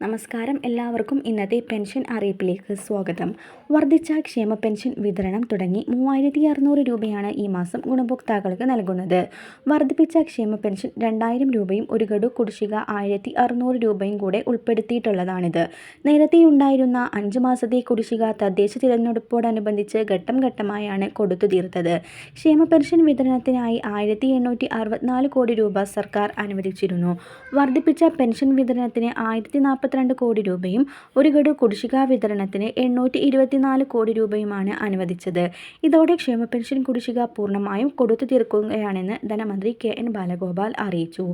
നമസ്കാരം എല്ലാവർക്കും ഇന്നത്തെ പെൻഷൻ അറിയിപ്പിലേക്ക് സ്വാഗതം. വർദ്ധിച്ച ക്ഷേമ പെൻഷൻ വിതരണം തുടങ്ങി മൂവായിരത്തി അറുന്നൂറ് രൂപയാണ് ഈ മാസം ഗുണഭോക്താക്കൾക്ക് നൽകുന്നത്. വർദ്ധിപ്പിച്ച ക്ഷേമ പെൻഷൻ രണ്ടായിരം രൂപയും ഒരു ഗഡു കുടിശ്ശിക ആയിരത്തി അറുന്നൂറ് രൂപയും കൂടെ ഉൾപ്പെടുത്തിയിട്ടുള്ളതാണിത്. നേരത്തെ ഉണ്ടായിരുന്ന അഞ്ച് മാസത്തെ കുടിശ്ശിക തദ്ദേശ തിരഞ്ഞെടുപ്പോടനുബന്ധിച്ച് ഘട്ടം ഘട്ടമായാണ് കൊടുത്തു തീർത്തത്. ക്ഷേമ പെൻഷൻ വിതരണത്തിനായി ആയിരത്തി എണ്ണൂറ്റി അറുപത്തിനാല് കോടി രൂപ സർക്കാർ അനുവദിച്ചിരുന്നു. വർദ്ധിപ്പിച്ച പെൻഷൻ വിതരണത്തിന് ആയിരത്തി നാൽപ്പത്തിരണ്ട് കോടി രൂപയും ഒരു ഗഡു കുടിശ്ശിക വിതരണത്തിന് എണ്ണൂറ്റി ഇരുപത്തിനാല് കോടി രൂപയുമാണ് അനുവദിച്ചത്. ഇതോടെ ക്ഷേമ പെൻഷൻ കുടിശ്ശിക പൂർണമായും കൊടുത്തു തീർക്കുകയാണെന്ന് ധനമന്ത്രി കെ എൻ ബാലഗോപാൽ അറിയിച്ചു.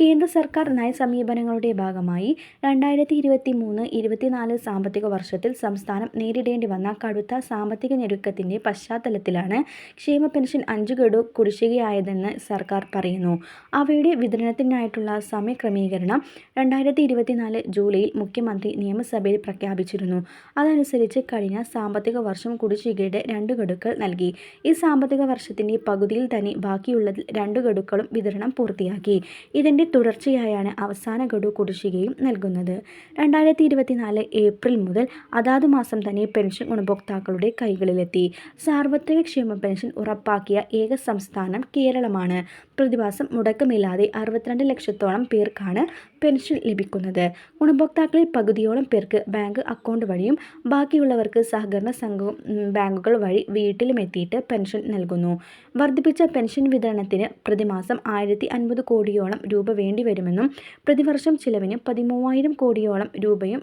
കേന്ദ്ര സർക്കാർ നയസമീപനങ്ങളുടെ ഭാഗമായി രണ്ടായിരത്തി ഇരുപത്തി മൂന്ന് ഇരുപത്തിനാല് സാമ്പത്തിക വർഷത്തിൽ സംസ്ഥാനം നേരിടേണ്ടി വന്ന കടുത്ത സാമ്പത്തിക ഞെരുക്കത്തിന്റെ പശ്ചാത്തലത്തിലാണ് ക്ഷേമ പെൻഷൻ അഞ്ച് ഗഡു കുടിശ്ശികയായതെന്ന് സർക്കാർ പറയുന്നു. അവയുടെ വിതരണത്തിനായിട്ടുള്ള സമയക്രമീകരണം രണ്ടായിരത്തി ഇരുപത്തിനാല് ജൂലൈയിൽ മുഖ്യമന്ത്രി നിയമസഭയിൽ പ്രഖ്യാപിച്ചിരുന്നു. അതനുസരിച്ച് കഴിഞ്ഞ സാമ്പത്തിക വർഷം കുടിശ്ശികയുടെ രണ്ട് ഗഡുക്കൾ നൽകി. ഈ സാമ്പത്തിക വർഷത്തിന്റെ പകുതിയിൽ തന്നെ ബാക്കിയുള്ളതിൽ രണ്ട് ഗഡുക്കളും വിതരണം പൂർത്തിയാക്കി. ഇതിന്റെ തുടർച്ചയായാണ് അവസാന ഗഡു കുടിശ്ശികയും നൽകുന്നത്. രണ്ടായിരത്തി ഇരുപത്തിനാല് ഏപ്രിൽ മുതൽ അതാത് മാസം തന്നെ പെൻഷൻ ഗുണഭോക്താക്കളുടെ കൈകളിലെത്തി. സാർവത്രിക ക്ഷേമ പെൻഷൻ ഉറപ്പാക്കിയ ഏക സംസ്ഥാനം കേരളമാണ്. പ്രതിമാസം മുടക്കമില്ലാതെ അറുപത്തിരണ്ട് ലക്ഷത്തോളം പേർക്കാണ് പെൻഷൻ ലഭിക്കുന്നത്. ഗുണഭോക്താക്കളിൽ പകുതിയോളം പേർക്ക് ബാങ്ക് അക്കൗണ്ട് വഴിയും ബാക്കിയുള്ളവർക്ക് സഹകരണ സംഘവും ബാങ്കുകൾ വഴി വീട്ടിലും എത്തിയിട്ട് പെൻഷൻ നൽകുന്നു. വർദ്ധിപ്പിച്ച പെൻഷൻ വിതരണത്തിന് പ്രതിമാസം ആയിരത്തി അൻപത് കോടിയോളം രൂപ വേണ്ടിവരുമെന്നും പ്രതിവർഷം ചിലവിന് പതിമൂവായിരം കോടിയോളം രൂപയും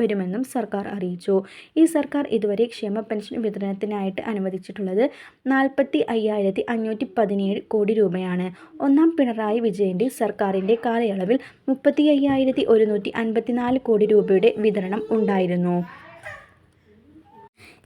വരുമെന്നും സർക്കാർ അറിയിച്ചു. ഈ സർക്കാർ ഇതുവരെ ക്ഷേമ പെൻഷൻ വിതരണത്തിനായിട്ട് അനുവദിച്ചിട്ടുള്ളത് നാൽപ്പത്തി അയ്യായിരത്തി അഞ്ഞൂറ്റി പതിനേഴ് കോടി രൂപയാണ്. ഒന്നാം പിണറായി വിജയന്റെ സർക്കാരിന്റെ കാലയളവിൽ മുപ്പത്തി അയ്യായിരത്തി ഒരുന്നൂറ്റി അൻപത്തിനാല് കോടി രൂപയുടെ വിതരണം ഉണ്ടായിരുന്നു.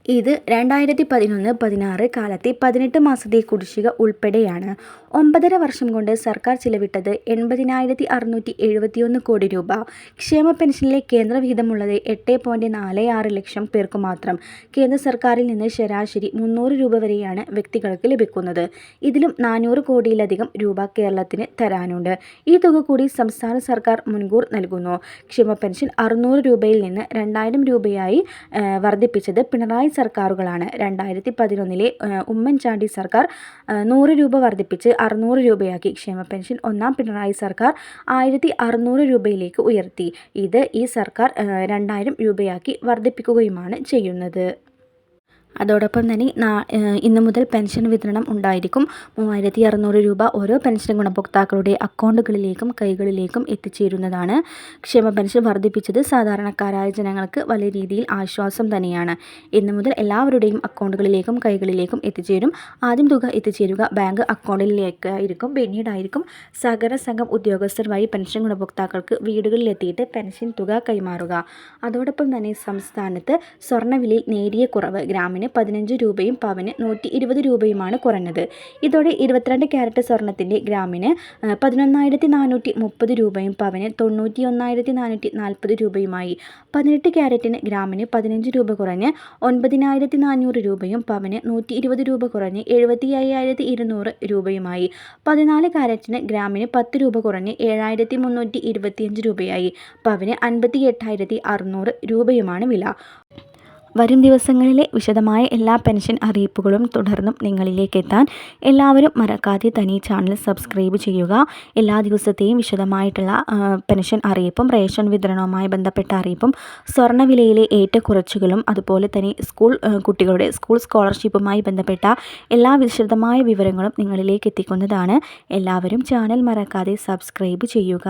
ഇത് രണ്ടായിരത്തി പതിനൊന്ന് പതിനാറ് കാലത്തെ പതിനെട്ട് മാസത്തെ കുടിശ്ശിക ഉൾപ്പെടെയാണ്. ഒമ്പതര വർഷം കൊണ്ട് സർക്കാർ ചിലവിട്ടത് എൺപതിനായിരത്തി അറുന്നൂറ്റി എഴുപത്തിയൊന്ന് കോടി രൂപ. ക്ഷേമ പെൻഷനിലെ കേന്ദ്ര വിഹിതമുള്ളത് എട്ട് പോയിന്റ് നാല് ആറ് ലക്ഷം പേർക്ക് മാത്രം. കേന്ദ്ര സർക്കാരിൽ നിന്ന് ശരാശരി മുന്നൂറ് രൂപ വരെയാണ് വ്യക്തികൾക്ക് ലഭിക്കുന്നത്. ഇതിലും നാനൂറ് കോടിയിലധികം രൂപ കേരളത്തിന് തരാനുണ്ട്. ഈ തുക കൂടി സംസ്ഥാന സർക്കാർ മുൻകൂർ നൽകുന്നു. ക്ഷേമ പെൻഷൻ അറുന്നൂറ് രൂപയിൽ നിന്ന് രണ്ടായിരം രൂപയായി വർദ്ധിപ്പിച്ചത് പിണറായി സർക്കാരുകളാണ്. രണ്ടായിരത്തി പതിനൊന്നിലെ ഉമ്മൻചാണ്ടി സർക്കാർ നൂറ് രൂപ വർദ്ധിപ്പിച്ച് അറുന്നൂറ് രൂപയാക്കി. ക്ഷേമ പെൻഷൻ ഒന്നാം പിണറായി സർക്കാർ ആയിരത്തി അറുന്നൂറ് രൂപയിലേക്ക് ഉയർത്തി. ഇത് ഈ സർക്കാർ രണ്ടായിരം രൂപയാക്കി വർദ്ധിപ്പിക്കുകയുമാണ് ചെയ്യുന്നത്. അതോടൊപ്പം തന്നെ ഇന്നു മുതൽ പെൻഷൻ വിതരണം ഉണ്ടായിരിക്കും. മൂവായിരത്തി അറുന്നൂറ് രൂപ ഓരോ പെൻഷൻ ഗുണഭോക്താക്കളുടെ അക്കൗണ്ടുകളിലേക്കും കൈകളിലേക്കും എത്തിച്ചേരുന്നതാണ്. ക്ഷേമ പെൻഷൻ വർദ്ധിപ്പിച്ചത് സാധാരണക്കാരായ ജനങ്ങൾക്ക് വലിയ രീതിയിൽ ആശ്വാസം തന്നെയാണ്. ഇന്നു മുതൽ എല്ലാവരുടെയും അക്കൗണ്ടുകളിലേക്കും കൈകളിലേക്കും എത്തിച്ചേരും. ആദ്യം തുക എത്തിച്ചേരുക ബാങ്ക് അക്കൗണ്ടിലേക്കായിരിക്കും. പിന്നീടായിരിക്കും സഹകരണ സംഘം ഉദ്യോഗസ്ഥർ വഴി പെൻഷൻ ഗുണഭോക്താക്കൾക്ക് വീടുകളിലെത്തിയിട്ട് പെൻഷൻ തുക കൈമാറുക. അതോടൊപ്പം തന്നെ സംസ്ഥാനത്ത് സ്വർണവിലയിൽ നേരിയ കുറവ്. ഗ്രാമീണ ഗ്രാമിന് പതിനഞ്ച് രൂപയും പവന് നൂറ്റി ഇരുപത് രൂപയുമാണ് കുറഞ്ഞത്. ഇതോടെ ഇരുപത്തിരണ്ട് ക്യാരറ്റ് സ്വർണത്തിന്റെ ഗ്രാമിന് പതിനൊന്നായിരത്തി നാനൂറ്റി മുപ്പത് രൂപയും പവന് തൊണ്ണൂറ്റി ഒന്നായിരത്തി നാനൂറ്റി നാൽപ്പത് രൂപയുമായി. പതിനെട്ട് ക്യാരറ്റിന് ഗ്രാമിന് പതിനഞ്ച് രൂപ കുറഞ്ഞ് ഒൻപതിനായിരത്തി നാനൂറ് രൂപയും പവന് നൂറ്റി ഇരുപത് രൂപ കുറഞ്ഞ് എഴുപത്തി അയ്യായിരത്തി ഇരുന്നൂറ് രൂപയുമായി. പതിനാല് ക്യാരറ്റിന് ഗ്രാമിന് പത്ത് രൂപ കുറഞ്ഞ് ഏഴായിരത്തി മുന്നൂറ്റി ഇരുപത്തിയഞ്ച് രൂപയായി. പവന് അൻപത്തി എട്ടായിരത്തി അറുന്നൂറ് രൂപയുമാണ് വില. വരും ദിവസങ്ങളിലെ വിശദമായ എല്ലാ പെൻഷൻ അറിയിപ്പുകളും തുടർന്നും നിങ്ങളിലേക്ക് എത്താൻ എല്ലാവരും മറക്കാതെ തനി ചാനൽ സബ്സ്ക്രൈബ് ചെയ്യുക. എല്ലാ ദിവസത്തെയും വിശദമായിട്ടുള്ള പെൻഷൻ അറിയിപ്പും റേഷൻ വിതരണവുമായി ബന്ധപ്പെട്ട അറിയിപ്പും സ്വർണവിലയിലെ ഏറ്റക്കുറച്ചുകളും അതുപോലെ തന്നെ സ്കൂൾ കുട്ടികളുടെ സ്കൂൾ സ്കോളർഷിപ്പുമായി ബന്ധപ്പെട്ട എല്ലാ വിശദമായ വിവരങ്ങളും നിങ്ങളിലേക്ക് എത്തിക്കുന്നതാണ് എല്ലാവരും ചാനൽ മറക്കാതെ സബ്സ്ക്രൈബ് ചെയ്യുക.